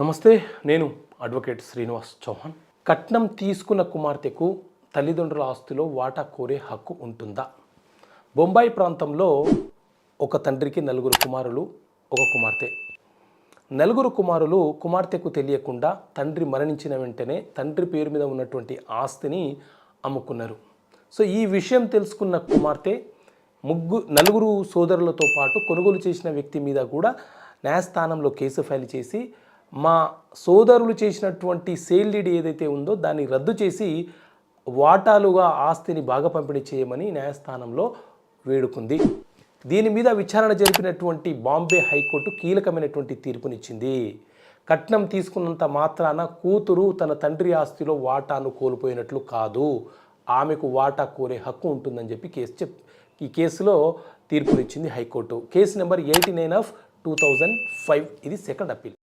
నమస్తే నేను అడ్వకేట్ శ్రీనివాస్ చౌహాన్. కట్నం తీసుకున్న కుమార్తెకు తల్లిదండ్రుల ఆస్తిలో వాటా కోరే హక్కు ఉంటుందా? బొంబాయి ప్రాంతంలో ఒక తండ్రికి నలుగురు కుమారులు ఒక కుమార్తె. నలుగురు కుమారులు కుమార్తెకు తెలియకుండా తండ్రి మరణించిన వెంటనే తండ్రి పేరు మీద ఉన్నటువంటి ఆస్తిని అమ్ముకున్నారు. సో ఈ విషయం తెలుసుకున్న కుమార్తె ముగ్గు నలుగురు సోదరులతో పాటు కొనుగోలు చేసిన వ్యక్తి మీద కూడా న్యాయస్థానంలో కేసు ఫైల్ చేసి మా సోదరులు చేసినటువంటి సేల్ డీడ్ ఏదైతే ఉందో దాన్ని రద్దు చేసి వాటాలుగా ఆస్తిని బాగా పంపిణీ చేయమని న్యాయస్థానంలో వేడుకుంది. దీని మీద విచారణ జరిపినటువంటి బాంబే హైకోర్టు కీలకమైనటువంటి తీర్పునిచ్చింది. కట్నం తీసుకున్నంత మాత్రాన కూతురు తన తండ్రి ఆస్తిలో వాటాను కోల్పోయినట్లు కాదు. ఆమెకు వాటా కోరే హక్కు ఉంటుందని చెప్పి కేసు చెప్ ఈ కేసులో తీర్పునిచ్చింది high court. Case number eighty nine of two thousand five ఇది సెకండ్ అప్పీల్